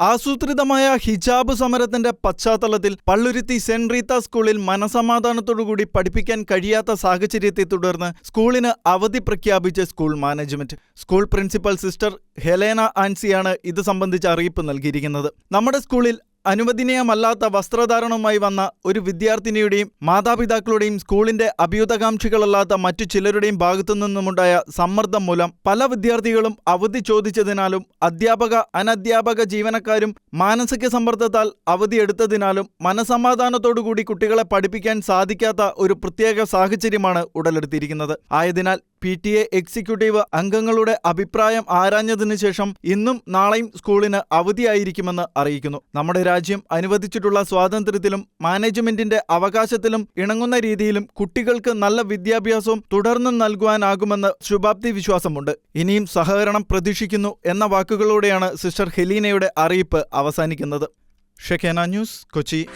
ആസൂത്രിതമായ ഹിജാബ് സമരത്തിന്റെ പശ്ചാത്തലത്തിൽ പള്ളുരുത്തി സെന്റ് റീത്ത സ്കൂളിൽ മനസമാധാനത്തോടുകൂടി പഠിപ്പിക്കാൻ കഴിയാത്ത സാഹചര്യത്തെ തുടർന്ന് സ്കൂളിന് അവധി പ്രഖ്യാപിച്ച school management. School principal sister Helena ആൻസിയാണ് ഇത് സംബന്ധിച്ച് അറിയിപ്പ് നൽകിയിരിക്കുന്നത്. നമ്മുടെ സ്കൂളിൽ അനുവദനീയമല്ലാത്ത വസ്ത്രധാരണവുമായി വന്ന ഒരു വിദ്യാർത്ഥിനിയുടെയും മാതാപിതാക്കളുടെയും സ്കൂളിന്റെ അഭ്യുതകാംക്ഷികളല്ലാത്ത മറ്റു ചിലരുടെയും ഭാഗത്തു നിന്നുമുണ്ടായ സമ്മർദ്ദം മൂലം പല വിദ്യാർത്ഥികളും അവധി ചോദിച്ചതിനാലും അധ്യാപക അനധ്യാപക ജീവനക്കാരും മാനസിക സമ്മർദ്ദത്താൽ അവധിയെടുത്തതിനാലും മനസമാധാനത്തോടുകൂടി കുട്ടികളെ പഠിപ്പിക്കാൻ സാധിക്കാത്ത ഒരു പ്രത്യേക സാഹചര്യമാണ് ഉടലെടുത്തിരിക്കുന്നത്. ആയതിനാൽ പി ടി എ എക്സിക്യൂട്ടീവ് അംഗങ്ങളുടെ അഭിപ്രായം ആരാഞ്ഞതിനു ശേഷം ഇന്നും നാളെയും സ്കൂളിന് അവധിയായിരിക്കുമെന്ന് അറിയിക്കുന്നു. നമ്മുടെ രാജ്യം അനുവദിച്ചിട്ടുള്ള സ്വാതന്ത്ര്യത്തിലും മാനേജ്മെന്റിന്റെ അവകാശത്തിലും ഇണങ്ങുന്ന രീതിയിലും കുട്ടികൾക്ക് നല്ല വിദ്യാഭ്യാസവും തുടർന്നും നൽകുവാനാകുമെന്ന് ശുഭാപ്തി വിശ്വാസമുണ്ട്. ഇനിയും സഹകരണം പ്രതീക്ഷിക്കുന്നു എന്ന വാക്കുകളോടെയാണ് സിസ്റ്റർ ഹെലീനയുടെ അറിയിപ്പ് അവസാനിക്കുന്നത്. Shekinah news Kochi.